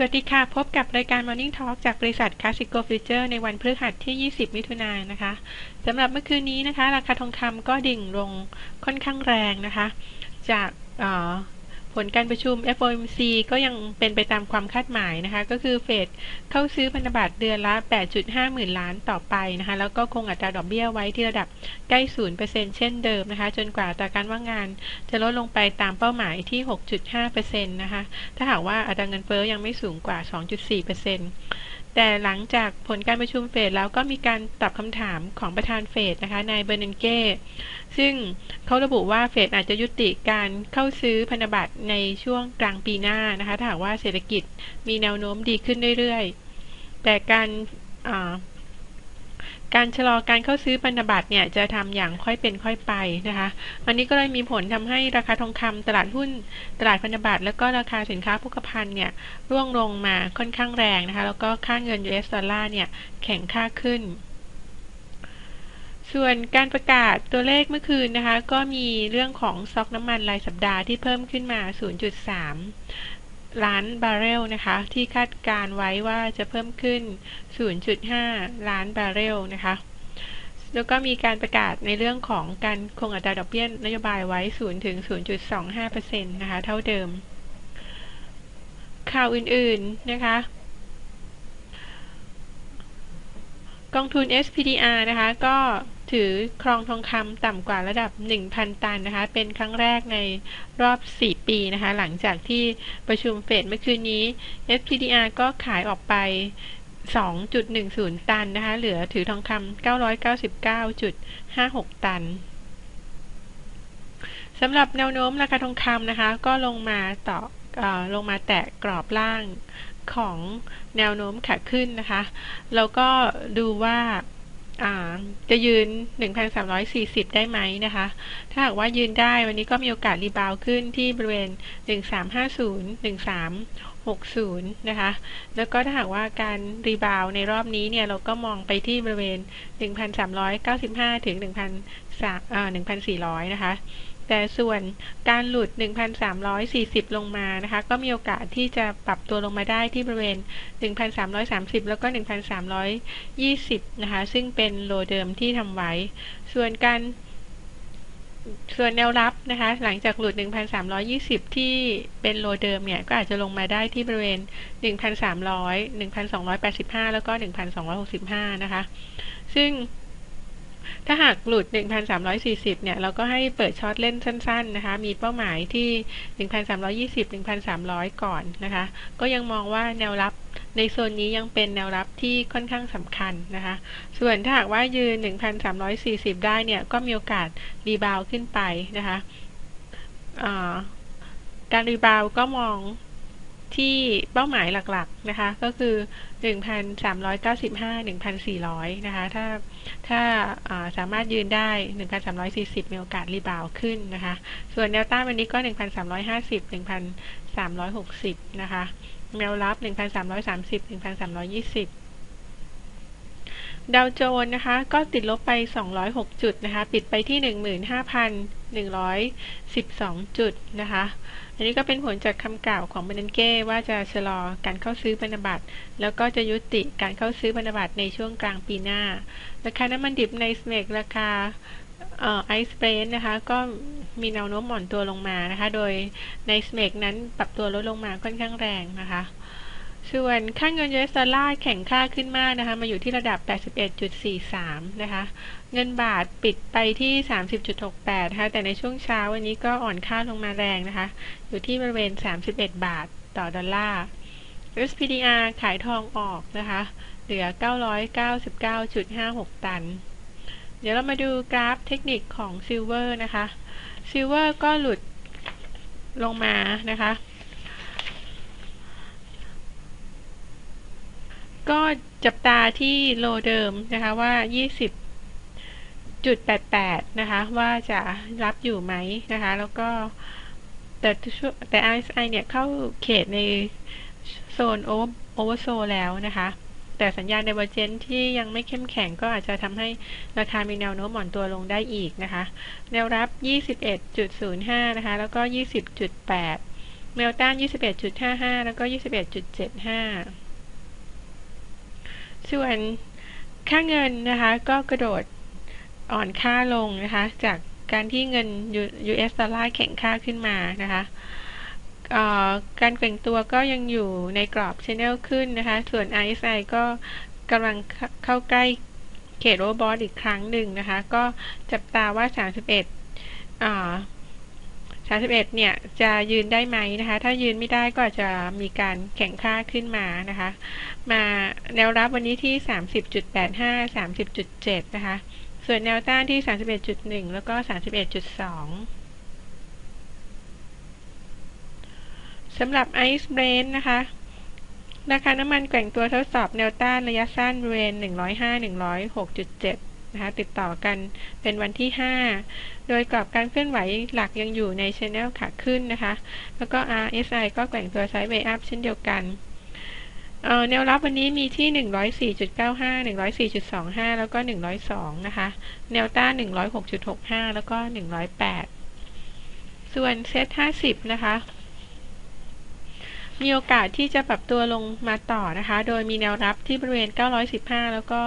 สวัสดีค่ะ พบกับรายการ Morning Talk จากบริษัท Casico Future ในวันพฤหัสที่ 20 มิถุนายนนะคะสำหรับเมื่อคืนนี้นะคะ ราคาทองคำก็ดิ่งลงค่อนข้างแรงนะคะ จาก ลการประชุม FOMC ก็ยังเป็นไปตามความคาดหมายนะคะ ก็คือเฟดเข้าซื้อพันธบัตรเดือนละ 8.5 หมื่นล้านต่อไปนะคะ แล้วก็คงอัตราดอกเบี้ยไว้ที่ระดับใกล้ 0%เช่นเดิมนะคะ จนกว่าอัตราการว่างงานจะลดลงไปตามเป้าหมายที่ 6.5%นะคะ ถ้าหากว่าอัตราเงินเฟ้อยังไม่สูงกว่า 2.4% แต่หลังจากผลการประชุมเฟดแล้วก็มีการตอบคำถามของประธานเฟดนะคะนายเบอร์นันเก้ซึ่งเขาระบุว่าเฟดอาจจะยุติการเข้าซื้อพันธบัตรในช่วงกลางปีหน้านะคะถ้าหากว่าเศรษฐกิจมีแนวโน้มดีขึ้นเรื่อยๆ แต่การ การชะลอการเข้าซื้อพันธบัตรเนี่ยจะทำอย่างค่อยเป็นค่อยไปนะคะ อันนี้ก็เลยมีผลทำให้ราคาทองคำตลาดหุ้น ตลาดพันธบัตรแล้วก็ราคาสินค้าโภคภัณฑ์เนี่ยร่วงลงมาค่อนข้างแรงนะคะ แล้วก็ค่าเงิน US ดอลลาร์เนี่ยแข็งค่าขึ้นส่วนการประกาศตัวเลขเมื่อคืนนะคะ ก็มีเรื่องของซอกน้ำมันรายสัปดาห์ที่เพิ่มขึ้นมา 0.3 ล้านบาร์เรลนะคะ ที่คาดการไว้ว่าจะเพิ่มขึ้น 0.5 ล้านบาร์เรลนะคะ แล้วก็มีการประกาศในเรื่องของการคงอัตราดอกเบี้ยนโยบายไว้ 0 ถึง 0.25%นะคะ เท่าเดิม ข่าวอื่นๆนะคะกองทุน SPDR นะคะ ก็ ถือครองทองคำต่ำกว่าระดับ 1,000 ตันนะคะ เป็นครั้งแรกในรอบ 4 ปีนะคะ หลังจากที่ประชุมเฟดเมื่อคืนนี้ SPDR ก็ขายออกไป 2.10 ตันนะคะ เหลือถือทองคำ999.56 ตันสำหรับแนวโน้มราคาทองคำนะคะ ก็ลงมาต่ออลงมาแตะกรอบล่างของแนวโน้มขาขึ้นนะคะ แล้วก็ดูว่า จะยืน 1,340 ได้ไหมนะคะ ถ้าหากว่ายืนได้วันนี้ก็มีโอกาสรีบาวขึ้นที่บริเวณ 1350 1360 นะคะ แล้วก็ถ้าหากว่าการรีบาวในรอบนี้เนี่ย เราก็มองไปที่บริเวณ 1,395 ถึง 1,400 นะคะ แต่ส่วนการหลุด 1,340 ลงมานะคะ ก็มีโอกาสที่จะปรับตัวลงมาได้ที่บริเวณ 1,330 แล้วก็ 1,320 นะคะ ซึ่งเป็นโลเดิมที่ทำไว้ ส่วนการ ส่วนแนวรับนะคะ หลังจากหลุด 1,320 ที่เป็นโลเดิมเนี่ย ก็อาจจะลงมาได้ที่บริเวณ 1,300 1,285 แล้วก็ 1,265 นะคะ ซึ่งถ้าหากหลุด 1,340 เนี่ย เราก็ให้เปิดช็อตเล่นสั้น ๆ นะคะ มีเป้าหมายที่ 1,320 1,300 ก่อนนะคะ ก็ยังมองว่าแนวรับ ในโซนนี้ยังเป็นแนวรับที่ค่อนข้างสำคัญนะคะ ส่วนถ้าหากว่ายืน 1,340 ได้เนี่ย ก็มีโอกาสรีบาวขึ้นไปนะคะการรีบาวก็มองที่เป้าหมายหลักๆนะคะ ก็คือ 1,395 1,400 นะคะ ถ้าถ้าสามารถยืนได้ 1,340 มีโอกาสรีบาวขึ้นนะคะ ส่วนแนวต้านวันนี้ก็ 1,350 1,360 นะคะ แนวรับ 1,330 1,320 ดาวโจนส์นะคะ ก็ติดลบไป 206 จุดนะคะ ปิดไปที่ 15,112 จุดนะคะ อันนี้ก็เป็นผลจากคำกล่าวของบันเก้ว่าจะชะลอการเข้าซื้อพันธบัตร แล้วก็จะยุติการเข้าซื้อพันธบัตรในช่วงกลางปีหน้า ราคาน้ำมันดิบในสเมกราคาไอซ์เบรนนะคะ ก็ มีแนวโน้มหม่อนตัวลงมานะคะ โดยในสเมกนั้นปรับตัวลดลงมาค่อนข้างแรงนะคะส่วนค่าเงินยูเอสดอลลาร์แข็งค่าขึ้นมากนะคะ มาอยู่ที่ระดับ 81.43 นะคะ เงินบาทปิดไปที่ 30.68นะคะแต่ในช่วงเช้าวันนี้ก็อ่อนค่าลงมาแรงนะคะ อยู่ที่บริเวณ 31 บาทต่อดอลลาร์ SPDR ขายทองออกนะคะ เหลือ 999.56 ตัน เดี๋ยวเรามาดูกราฟเทคนิคของซิลเวอร์นะคะซิลเวอร์ก็หลุดลงมานะคะ ก็จับตาที่โลเดิมนะคะว่า 20.88 นะคะ ว่าจะรับอยู่ไหมนะคะ แล้วก็แต่แต่ RSI เนี่ยเข้าเขตในโซนโอเวอร์โซแล้วนะคะ แต่สัญญาณในเวอร์เจนที่ยังไม่เข้มแข็งก็อาจจะทำให้ราคามีแนวโน้มหม่อนตัวลงได้อีกนะคะ แนวรับ 21.05 นะคะ แล้วก็ 20.8เมลตัน21.55 แล้วก็ 21.75 ส่วนค่าเงินนะคะก็กระโดดอ่อนค่าลงนะคะ จากการที่เงิน US ดอลลาร์แข็งค่าขึ้นมานะคะ การแกว่งตัวก็ยังอยู่ในกรอบ Channel ขึ้นนะคะ ส่วน RSI ก็กำลังเข้าใกล้เขตโอเวอร์บอทอีกครั้งหนึ่งนะคะ ก็จับตาว่า 31อ่า31เนี่ยจะยืนได้ไหมนะคะ ถ้ายืนไม่ได้ก็จะมีการแข่งค่าขึ้นมานะคะ มาแนวรับวันนี้ที่ 30.85 30.7 นะคะ ส่วนแนวต้านที่ 31.1 แล้วก็ 31.2 สำหรับไอซ์เบรนนะคะ ราคาน้ำมันแกว่งตัวทดสอบแนวต้านระยะสั้นบริเวณ 105-106.7 นะคะ ติดต่อกันเป็นวันที่ 5 โดยกรอบการเคลื่อนไหวหลักยังอยู่ในช anel ขาขึ้นนะคะ แล้วก็ RSI ก็แกว่งตัวไซด์เวย์อัพเช่นเดียวกันแนวรับวันนี้มีที่ 104.95 104.25 แล้วก็ 102 นะคะ แนวต้าน 106.65 แล้วก็ 108 ส่วนเซ็ต50 นะคะ มีโอกาสที่จะปรับตัวลงมาต่อนะคะ โดยมีแนวรับที่บริเวณ 915 แล้วก็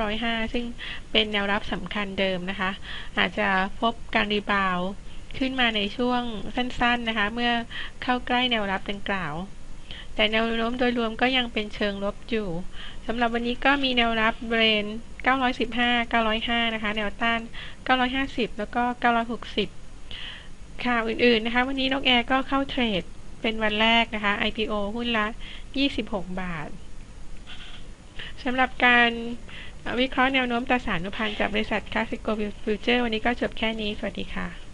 905 ซึ่งเป็นแนวรับสำคัญเดิมนะคะ อาจจะพบการรีบาวขึ้นมาในช่วงสั้นๆนะคะ เมื่อเข้าใกล้แนวรับดังกล่าว แต่แนวโน้มโดยรวมก็ยังเป็นเชิงลบอยู่สำหรับวันนี้ก็มีแนวรับบริเวณ 915 905 นะคะ แนวต้าน 950 แล้วก็ 960 ข่าวอื่นๆนะคะ วันนี้นกแอร์ก็เข้าเทรด เป็นวันแรกนะคะ IPO หุ้นละ 26 บาทสำหรับการวิเคราะห์แนวโน้มตราสารนุพันธ์จากบริษัทคาสิโกฟิวเจอร์วันนี้ก็จบแค่นี้ สวัสดีค่ะ